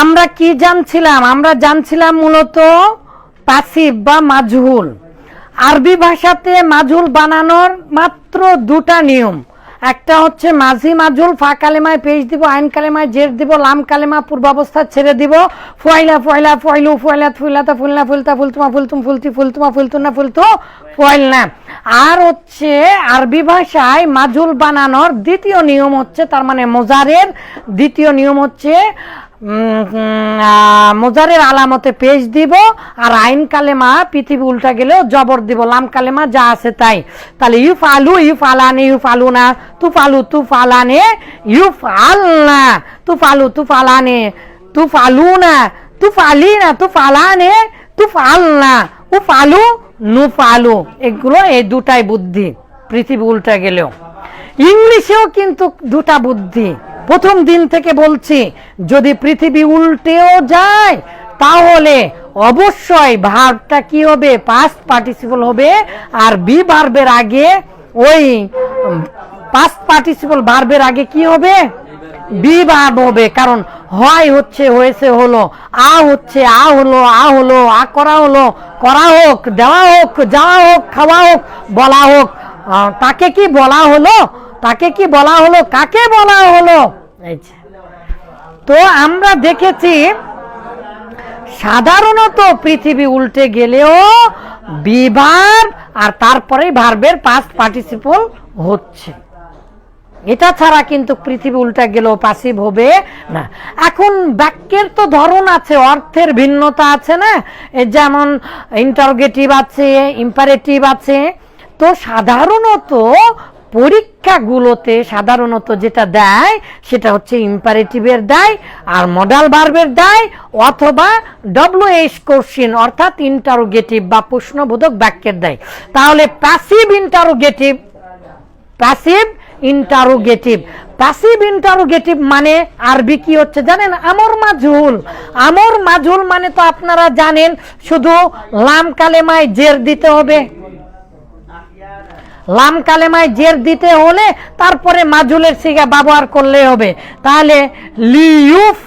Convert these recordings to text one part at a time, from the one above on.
আমরা কি জানছিলাম? আমরা জানছিলাম মূলত পাসিভ বা মাজহুল। আরবি ভাষাতে মাজহুল বানানোর মাত্র দুটা নিয়ম। একটা হচ্ছে মাঝি মাজুল ফা কালেমায় পেজ দিব, আইন কালেমায় জের দিব, লাম কালেমা পূর্বাবস্থা ছেড়ে দিব। ফয়লা ফয়লা, ফয়লু, ফয়লা ফুইলাতা ফুলনা, ফুলতা, ফুলতুমা, ফুলতুম, ফুলতি, ফুলতুমা ফুলতুনা ফুলতু, ফয়লনা। আর হচ্ছে আরবি ভাষায় মাজুল বানানোর দ্বিতীয় নিয়ম হচ্ছে, তার মানে মোজারের দ্বিতীয় নিয়ম হচ্ছে মোজারের আলামতে পেজ দিব, আর আইন কালেমা পৃথিবী উল্টা গেলেও জবর দিব, লাম কালেমা যা আছে তাই। তাহলে ইউ ফালু ইউ ফালানে ইউ ফালু না তু ফালু তু ফালানে ইউ ফাল না তু ফালু তু ফালানে তু ফালু না তু ফালি না তু ফালানে তু ফাল না উ ফালু নু ফালু এগুলো এই দুটাই বুদ্ধি, পৃথিবী উল্টা গেলেও। ইংলিশেও কিন্তু দুটা বুদ্ধি। প্রথম দিন থেকে বলছি, যদি পৃথিবী উল্টেও যায়, তাহলে অবশ্যই ভার্বটা কি হবে? পাস্ট পার্টিসিপল হবে। আর বি ভার্বের আগে ওই পাস্ট পার্টিসিপল ভার্বের আগে কি হবে? বি ভার্ব হবে। কারণ হয় হচ্ছে, হয়েছে, হলো। আ হচ্ছে, আ হলো আ হলো, আ করা হলো, করা হোক, দেওয়া হোক, যাওয়া হোক, খাওয়া হোক, বলা হোক। তাকে কি বলা হলো? তাকে কি বলা হলো? কাকে বলা হলো? তো আমরা দেখেছি, সাধারণত পৃথিবী উল্টে গেলেও বিভার আর তারপরে ভার্বের পাস্ট পার্টিসিপল হচ্ছে। এটা ছাড়া কিন্তু পৃথিবী উল্টা গেলেও পাসিভ হবে না। এখন বাক্যের তো ধরন আছে, অর্থের ভিন্নতা আছে না? যেমন ইন্টারোগেটিভ আছে ইম্পারেটিভ আছে। তো সাধারণত পরীক্ষাগুলোতে সাধারণত যেটা দেয়, সেটা হচ্ছে ইম্পারেটিভের দেয় আর মডাল ভার্বের দেয় অথবা ডব্লিউ এইচ কোশ্চিন অর্থাৎ ইন্টারোগেটিভ বা প্রশ্নবোধক বাক্যের দেয়। তাহলে passive interrogative passive interrogative passive interrogative মানে আরবি কি হচ্ছে জানেন? আমর মাজহুল। আমর মাজহুল মানে তো আপনারা জানেন, শুধু লাম কালেমায় জের দিতে হবে। লাম কালেমায় জের দিতে হলে তারপরে মাজুলের সিগা ব্যবহার করলে হবে। তাহলে লিউফ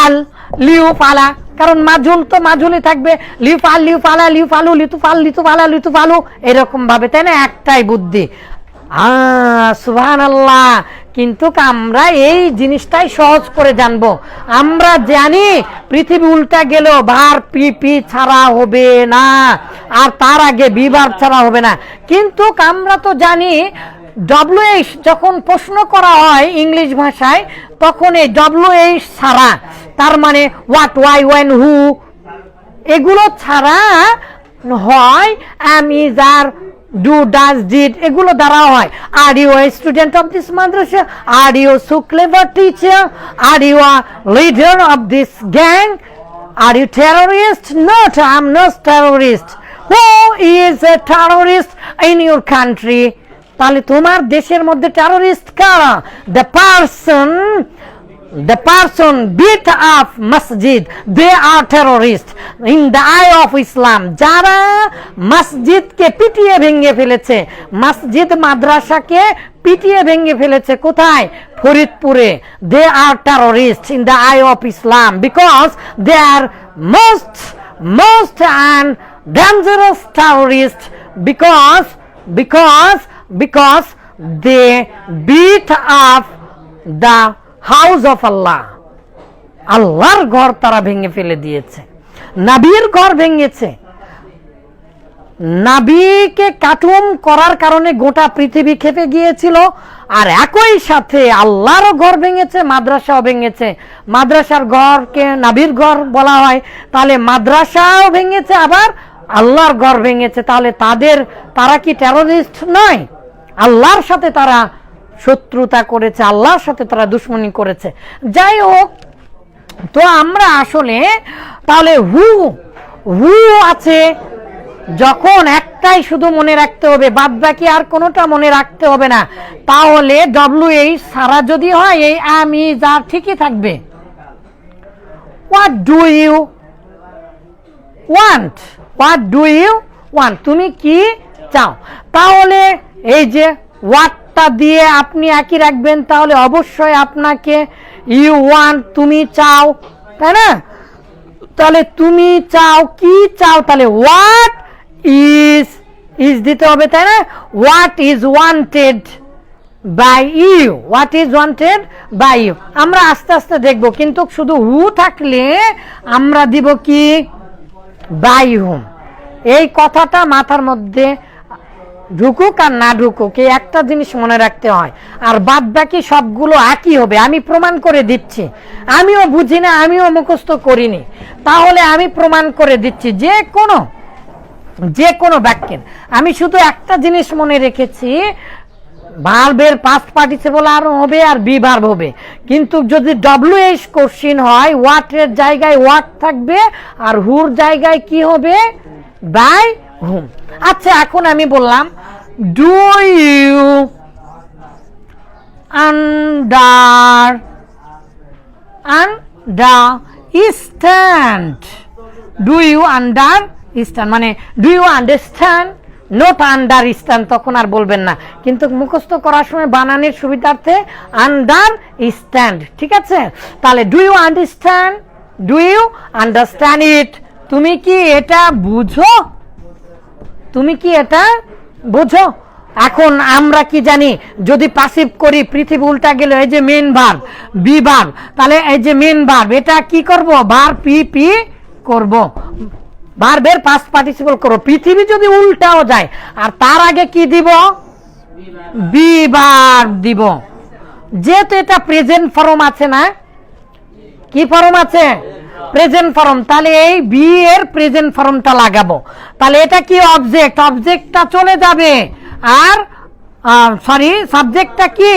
আল, লিউফ আলা। কারণ মাজুল তো মাজুলি থাকবে। লিউফ আল, লিউফ আলা, লিউফ আলু লিতু ফাল লিতু ফালা লিতু ফালু এরকম ভাবে তাই না? একটাই বুদ্ধি। সুহান আল্লাহ কিন্তু আমরা এই জিনিসটাই সহজ করে জানব। আমরা জানি পৃথিবী উল্টা গেল ভার পি পি ছাড়া হবে না। আর তার আগে বিবার ছাড়া হবে না। কিন্তু আমরা তো জানি ডব্লিউএইচ যখন প্রশ্ন করা হয় ইংলিশ ভাষায়, তখন এই ডব্লিউএইচ ছাড়া, তার মানে হোয়াট ওয়াই ওয়েন হু এগুলো ছাড়া হয় am is are do does did এগুলো দ্বারা হয়। Are you a student of this madrasa? Are you so clever teacher are you are leader of this gang are you terrorist not I am not terrorist who is a terrorist in your country তাহলে তোমার দেশের মধ্যে terrorist কারা? The person the person beat up masjid. They are terrorists. In the eye of islam, যারা মসজিদকে পিটিয়ে ভেঙে ফেলেছে মসজিদ মাদ্রাসাকে পিটিয়ে ভেঙে ফেলেছে কোথায়? ফরিদপুরে. They are terrorist in the eye of Islam because they are most most and dangerous terrorist because because because they beat up the house of Allah আল্লাহর ঘর তারা ভেঙে ফেলে দিয়েছে। নাবির ঘর ভেঙেছে। নাবিকে কাটুম করার কারণে গোটা পৃথিবী খেপে গিয়েছিল। আর একই সাথে আল্লাহরও ঘর ভেঙেছে, মাদ্রাসাও ভেঙেছে। মাদ্রাসার ঘরকে নাবির ঘর বলা হয়। তাহলে মাদ্রাসাও ভেঙেছে আবার আল্লাহর ঘর ভেঙেছে, তাহলে তাদের, তারা কি টেরোরিস্ট নয়? আল্লাহর সাথে তারা শত্রুতা করেছে, আল্লাহর সাথে তারা দুশ্মনী করেছে। যাই হোক, তো আমরা আসলে, তাহলে হু হু আছে? যখন একটাই শুধু মনে রাখতে হবে বাদ বাকি আর কোনোটা মনে রাখতে হবে না। তাহলে ডব্লিউ এইচ সারা যদি হয়, এই আমি যা ঠিকই থাকবে। What do you want what do you want তুমি কি চাও? তাহলে এই যে হোয়াটটা দিয়ে আপনি একই রাখবেন, তাহলে অবশ্যই আপনাকে ইউ ওয়ান তুমি চাও, তাই না? তাহলে তুমি চাও, কি চাও? তাহলে হোয়াট ইজ ইজ দিতে হবে, তাই না? What is wanted by you what is wanted by you আমরা আস্তে আস্তে দেখব, কিন্তু শুধু হু থাকলে আমরা দিব কি? বাই হুম এই কথাটা মাথার মধ্যে ঢুকুক আর না ঢুকুক, এই একটা জিনিস মনে রাখতে হয়। আর বাদ বাকি সবগুলো একই হবে, আমি প্রমাণ করে দিচ্ছি। আমিও বুঝি না, আমিও মুখস্থ করিনি। তাহলে আমি প্রমাণ করে দিচ্ছি যে কোনো যে কোনো বাক্যের। আমি শুধু একটা জিনিস মনে রেখেছি ভার্বের পাস্ট পার্টিসিপল আর হবে আর বি ভার্ব হবে। কিন্তু যদি ডব্লিউ এইচ কোশ্চিন হয় ওয়াটের জায়গায় ওয়াট থাকবে আর হুর জায়গায় কি হবে? বাই হুম আচ্ছা এখন আমি বললাম do you under understand do you understand মানে do you understand not understand তখন আর বলবেন না। কিন্তু মুখস্থ করার সময় বানানের সুবিধার্থে আন্ডার স্ট্যান্ড ঠিক আছে? তাহলে do you understand do you understand it তুমি কি এটা বুঝো? তুমি কি এটা বুঝো? এখন আমরা কি জানি, যদি পাসিভ করি, পৃথিবী উল্টা গেলে, এই যে মেন ভার্ব বি ভার্ব তাহলে এই যে মেন ভার্ব এটা কি করব? ভার পি পি করব। ভার্বের পাস্ট পার্টিসিপল করো। পৃথিবী যদি উল্টাও যায়, আর তার আগে কি দিব? বি দিব। যেহেতু এটা প্রেজেন্ট ফর্ম আছে না, কি ফর্ম আছে? প্রেজেন্ট ফর্ম তাহলে এই বি এর প্রেজেন্ট ফর্মটা লাগাবো। তাহলে এটা কি অবজেক্ট অবজেক্টটা চলে যাবে। আর সরি সাবজেক্টটা কি?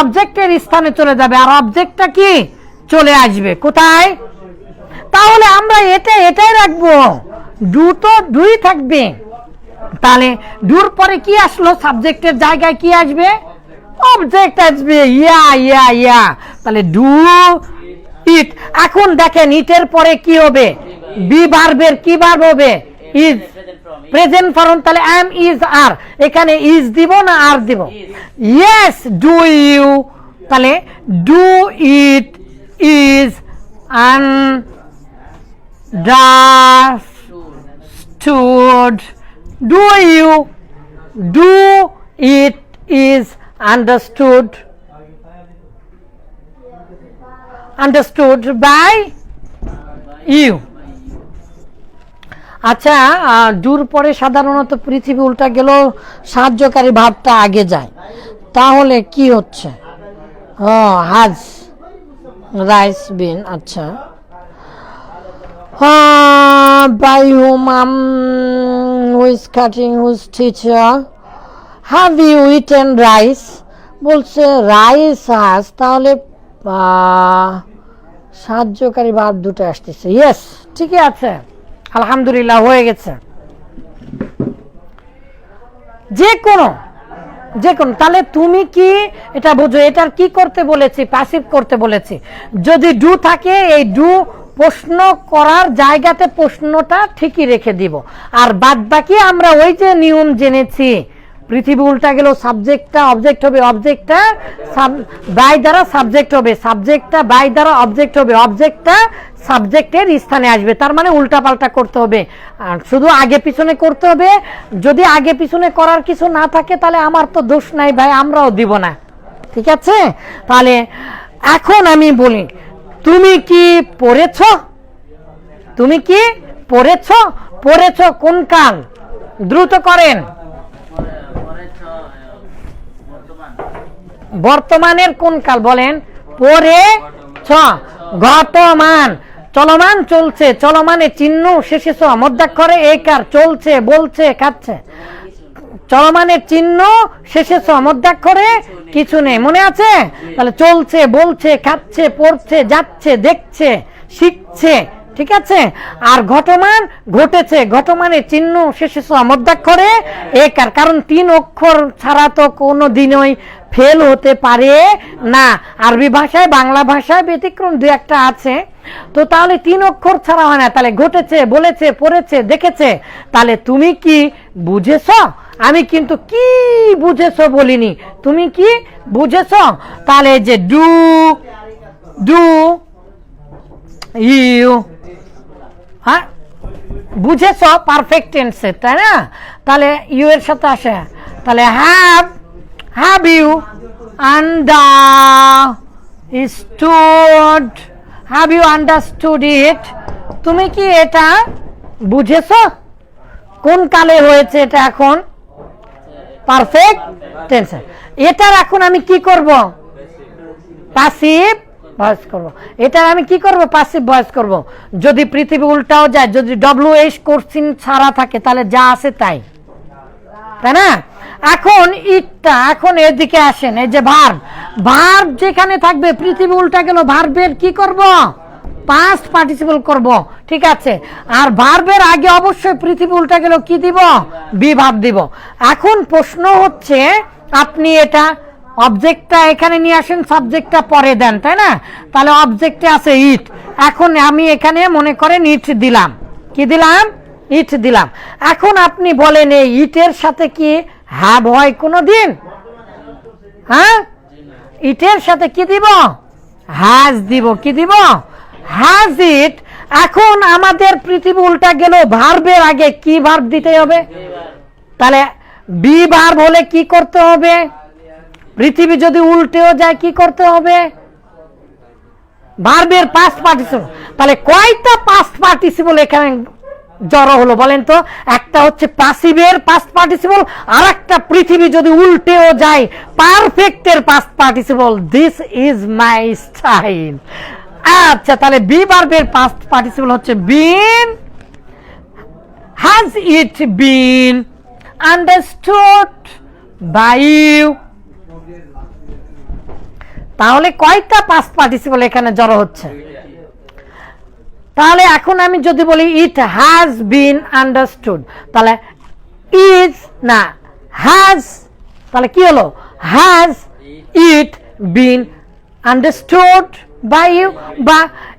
অবজেক্টের স্থানে চলে যাবে। আর অবজেক্টটা কি? চলে আসবে। কোথায়? তাহলে আমরা এটা এটাই রাখব। ডু তো দুই থাকবে। তাহলে ডুর পরে কি আসলো? সাবজেক্টের জায়গায় কি আসবে? অবজেক্ট আসবে। ইয়া ইয়া ইয়া। তাহলে ডু ইট। এখন দেখেন, ইটের পরে কি হবে? বি ভার্বের কি ভার্ব হবে? ইজ প্রেজেন্ট ফর্ম তাহলে এম ইজ আর এখানে ইজ দিব না আর দিব? ইয়েস ডু ইউ তাহলে ডু ইট ইজ আন understood do you do it is understood? Understood by you. আচ্ছা ডুর পরে সাধারণত পৃথিবী উল্টা গেল সাহায্যকারী ভাবটা আগে যায়। তাহলে কি হচ্ছে? ও, হাজ, রাইস বিন আচ্ছা। Uh, by whom um, who is cutting whose teacher have you eaten rice? বলছে রাইস হাস তাহলে সাহায্যকারী ভাব দুটো আসতেছে। ইয়েস ঠিকই আছে। আলহামদুলিল্লাহ হয়ে গেছে। যে কোনো যে কোনো তাহলে তুমি কি এটা বুঝো এটার কি করতে বলেছি প্যাসিভ করতে বলেছি? যদি ডু থাকে এই ডু প্রশ্ন করার জায়গাতে প্রশ্নটা ঠিকই রেখে দিব। আর বাদ বাকি আমরা ওই যে নিয়ম জেনেছি, পৃথিবী উল্টা গেল, সাবজেক্টটা অবজেক্ট হবে অবজেক্টটা বাই দ্বারা সাবজেক্ট হবে সাবজেক্টটা বাই দ্বারা অবজেক্ট হবে অবজেক্টটা সাবজেক্টের স্থানে আসবে, তার মানে উল্টা পাল্টা করতে হবে। শুধু আগে পিছনে করতে হবে, যদি আগে পিছনে করার কিছু না থাকে, তাহলে আমার তো দোষ নাই ভাই, আমরাও দিব না। ঠিক আছে? তাহলে এখন আমি বলি তুমি কি পড়েছ? তুমি কি পড়েছ? পড়েছ কোন কাল? দ্রুত করেন। বর্তমানের কোন কাল বলেন? পরে ছ গতমান। চলমান চলছে। চলমানে চিহ্ন শেষে ছ মধ্যাক্ষরে একার চলছে, বলছে খাচ্ছে চলমানের চিহ্ন শেষে ছ মধ্যাক্ষরে কিছু নেই। মনে আছে? তাহলে চলছে, বলছে, খাচ্ছে, পড়ছে, যাচ্ছে, দেখছে, শিখছে, ঠিক আছে? আর ঘটমান ঘটেছে, ঘটমানের চিহ্ন শেষে ছ মধ্যাক্ষরে একার কারণ তিন অক্ষর ছাড়া তো কোনো দিনই ফেল হতে পারে না। আরবি ভাষায় বাংলা ভাষায় ব্যতিক্রম দু একটা আছে। তো তাহলে তিন অক্ষর ছাড়া হয় না। তাহলে ঘটেছে, বলেছে, পড়েছে, দেখেছে। তাহলে তুমি কি বুঝেছ? আমি কিন্তু কি বুঝেছ বলিনি। তুমি কি বুঝেছ? তাহলে যে ডু ডু, ইউ হ্যাঁ? বুঝেছ? পারফেক্ট টেন্সে তাই না? তাহলে ইউ এর সাথে আসে। তাহলে have have you understood have you understood it তুমি কি এটা বুঝেছ? কোন কালে হয়েছে এটা এখন? পারফেক্ট টেন্সে এটার এখন আমি কি করব? পাসিভ ভয়েস করব। এটার আমি কি করব? পাসিভ ভয়েস করব। যদি পৃথিবী উল্টাও যায়, যদি ডব্লিউ এইচ কোর্সিন ছাড়া থাকে, তাহলে যা আছে তাই। তাই না? এখন ইটটা এখন এদিকে আসেন, এই যে ভার্ব ভার্ব যেখানে থাকবে পৃথিবী উল্টা গেল ভার্বের কি করব? পাস্ট পার্টিসিপল করব, ঠিক আছে? আর ভার্বের আগে অবশ্যই পৃথিবী উল্টা গেল কি দিব? বি ভার্ব দিব। এখন প্রশ্ন হচ্ছে, আপনি এটা অবজেক্টটা এখানে নিয়ে আসেন সাবজেক্টটা পরে দেন, তাই না? তাহলে অবজেক্টে আছে ইট। এখন আমি এখানে মনে করেন ইট দিলাম। কি দিলাম? ইট দিলাম। এখন আপনি বলেন, এই ইটের সাথে কি হ্যাভ হয় কোনো দিন হ্যাঁ? ইটের সাথে কি দিব? হ্যাজ দিব, কি দিব? হ্যাজ ইট, এখন আমাদের পৃথিবী উল্টা গেল, ভার্বের আগে কি ভার্ব দিতে হবে? তাহলে বি ভার্ব হলে কি করতে হবে? পৃথিবী যদি উল্টেও যায়, কি করতে হবে? ভার্বের পাস্ট পার্টিসিপল তাহলে কয়টা পাস্ট পার্টিসিপল এখানে জড়ো হলো, বলেন তো? একটা হচ্ছে পাসিভের পাস্ট পার্টিসিপল আর একটা পৃথিবী যদি উল্টেও যায় পারফেক্টের past participle this is my style আচ্ছা তাহলে বি ভার্বের পাস্ট পার্টিসিপল হচ্ছে been has it been understood by you তাহলে কয়টা পাস্ট পার্টিসিপল এখানে জড়ো হচ্ছে? তাহলে এখন আমি যদি বলি ইট হ্যাজ বিন আন্ডারস্টুড তাহলে ইজ না হ্যাজ তাহলে কি হলো? Has it been understood by you বা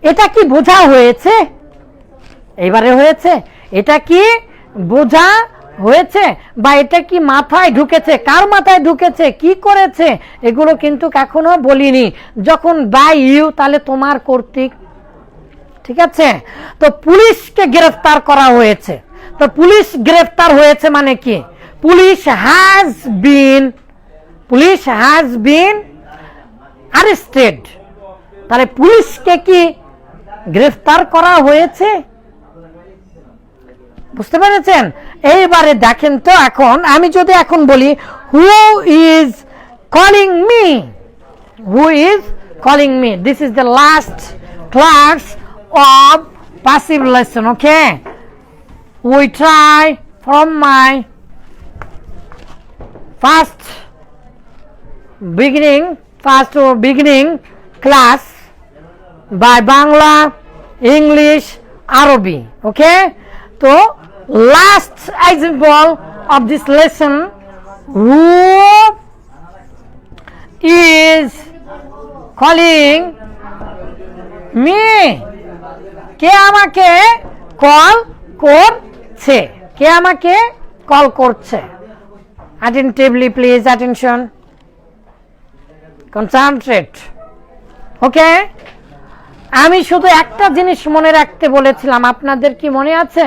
এটা কি বোঝা হয়েছে? এবারে হয়েছে। এটা কি বোঝা হয়েছে? বা এটা কি মাথায় ঢুকেছে? কার মাথায় ঢুকেছে? কি করেছে? এগুলো কিন্তু এখনও বলিনি। যখন বাই ইউ তাহলে তোমার কর্তৃক ঠিক আছে? তো পুলিশকে গ্রেফতার করা হয়েছে। তো পুলিশ গ্রেফতার হয়েছে মানে কি? Police has been police has been arrested তাহলে পুলিশকে কি গ্রেফতার করা হয়েছে? বুঝতে পেরেছেন? এইবারে দেখেন তো এখন, আমি যদি এখন বলি who is calling me who is calling me this is the last class of passive lesson okay we try from my first beginning first or beginning class by Bangla English Arabic okay so last example of this lesson who is calling me কে আমাকে call করছে কে আমাকে call করছে attentively please attention concentrate okay আমি শুধু একটা জিনিস মনে রাখতে বলেছিলাম আপনাদের কি মনে আছে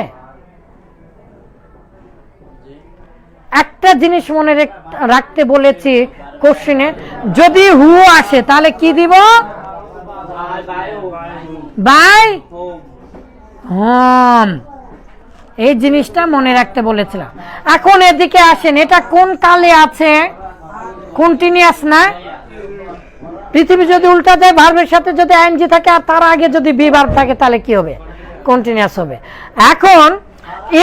একটা জিনিস মনে রেখ- রাখতে বলেছি কোশ্চিনে যদি হু আসে তাহলে কি দিব বাই। হোম এই জিনিসটা মনে রাখতে বলেছিলাম। এখন এদিকে আসেন এটা কোন কালে আছে? কন্টিনিউয়াস না? পৃথিবী যদি উল্টা যায় ভার্বের সাথে যদি আইনজি থাকে আর তার আগে যদি বি ভার্ব থাকে তাহলে কি হবে? কন্টিনিউয়াস হবে। এখন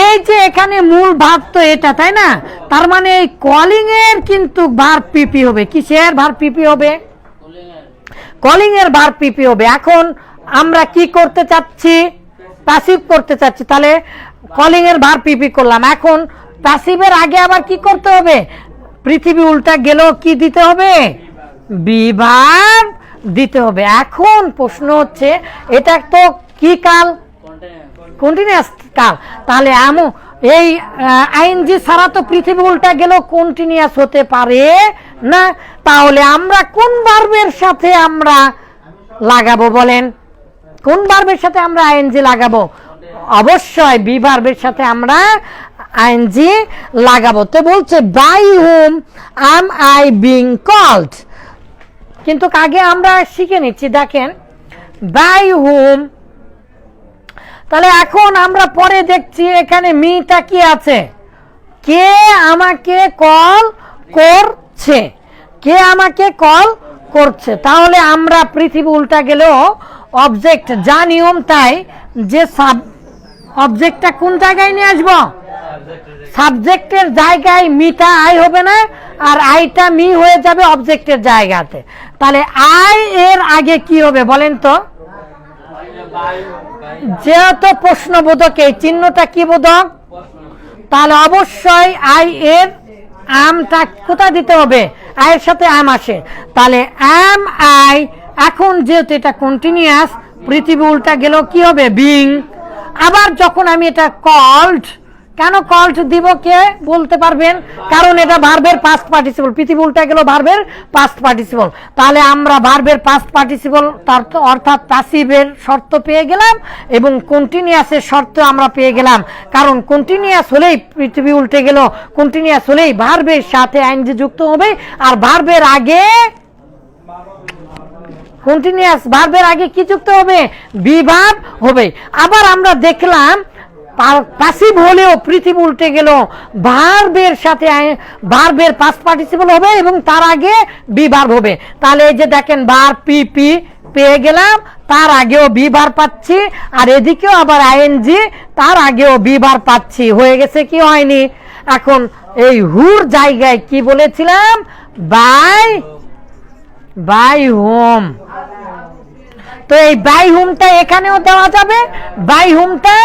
এই যে এখানে মূল ভাব তো এটা তাই না? তার মানে এই কলিং এর কিন্তু ভার পিপি হবে। কিসের ভার পিপি হবে? কলিং এর ভার পিপি হবে। এখন আমরা কি করতে চাচ্ছি? প্যাসিভ করতে চাচ্ছি। তাহলে কলিং এর ভার পিপি করলাম। এখন প্যাসিভের আগে আবার কি করতে হবে? পৃথিবী উল্টা গেলেও কি দিতে হবে? বিভার দিতে হবে। এখন প্রশ্ন হচ্ছে, এটা তো কি কাল? কন্টিনিউয়াস কাল। তাহলে এমন এই আইনজি ছাড়া তো পৃথিবী উল্টা গেলেও কন্টিনিউয়াস হতে পারে না? তাহলে আমরা কোন ভার্বের সাথে আমরা লাগাবো বলেন? কোন ভার্বের সাথে আমরা আইএনজি লাগাবো? অবশ্যই বি ভার্বের সাথে আমরা আইএনজি লাগাবো। তো বলছে by hmm am I being called কিন্তু আগে আমরা শিখে নিচ্ছি, দেখেন। বাই হুম তাহলে এখন আমরা পরে দেখছি এখানে মিটা কি আছে? কে আমাকে কল করছে? কে আমাকে কল করছে? তাহলে আমরা পৃথিবী উল্টা গেলেও অবজেক্ট যা নিয়ম তাই, যে সাব অবজেক্টটা কোন জায়গায় নিয়ে আসব? সাবজেক্টের জায়গায় মিটা আই হবে না, আর আইটা মি হয়ে যাবে অবজেক্টের জায়গাতে। তাহলে আই এর আগে কি হবে বলেন তো? যেহেতু প্রশ্নবোধক, এই চিহ্নটা কি বোধক? তাহলে অবশ্যই আই এর আমটা কোথায় দিতে হবে? আয়ের সাথে আম আসে। তাহলে আম আই এখন যেহেতু এটা কন্টিনিউয়াস পৃথিবী উল্টা গেল, কি হবে? বিং আবার যখন আমি এটা কল্ড কেন কল্ড দিব কে? বলতে পারবেন। কারণ এটা ভার্বের পাস্ট পার্টিসিপল পৃথিবী উল্টা গেল ভার্বের পাস্ট পার্টিসিপল তাহলে আমরা ভার্বের পাস্ট পার্টিসিপল তার অর্থাৎ প্যাসিভের শর্ত পেয়ে গেলাম এবং কন্টিনিউয়াসের শর্ত আমরা পেয়ে গেলাম। কারণ কন্টিনিউয়াস হলেই পৃথিবী উল্টে গেল কন্টিনিউয়াস হলেই ভার্বের সাথে আইনজি যুক্ত হবে, আর ভার্বের আগে কন্টিনিউয়াস ভার্বের আগে কি যুক্ত হবে? বিভাব হবে। আবার আমরা দেখলাম পাসিভ হলেও পৃথিবী উল্টে গেল। ভার্বের সাথে ভার্বের পাস পার্টিসিপল হবে এবং তার আগে বিভার্ব হবে। তাহলে এই যে দেখেন ভার পি পি, পেয়ে গেলাম, তার আগেও বিভার পাচ্ছি, আর এদিকেও আবার আইএনজি তার আগেও বিভার পাচ্ছি। হয়ে গেছে কি হয়নি? এখন এই হুর জায়গায় কি বলেছিলাম? By by whom. তো এই বাই হোমটা এখানেও দেওয়া যাবে, বাই হোমটা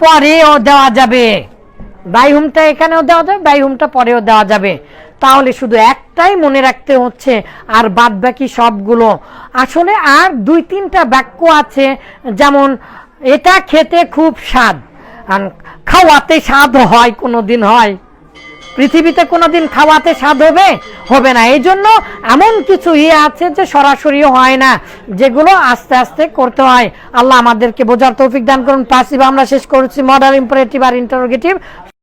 পরেও দেওয়া যাবে। বাই হোমটা এখানেও দেওয়া যাবে, বাই হোমটা পরেও দেওয়া যাবে। তাহলে শুধু একটাই মনে রাখতে হচ্ছে, আর বাদ বাকি সবগুলো। আসলে আর দুই তিনটা বাক্য আছে, যেমন, এটা খেতে খুব স্বাদ। খাওয়াতে স্বাদ হয় কোনো দিন হয়। পৃথিবীতে কোনোদিন খাওয়াতে স্বাদ হবে? হবে না। এই জন্য এমন কিছু ইয়ে আছে যে সরাসরি হয় না, যেগুলো আস্তে আস্তে করতে হয়। আল্লাহ আমাদেরকে বোঝার তৌফিক দান করুন। পাসিভ আমরা শেষ করছি। মডার ইম্পারেটিভ আর ইন্টারোগেটিভ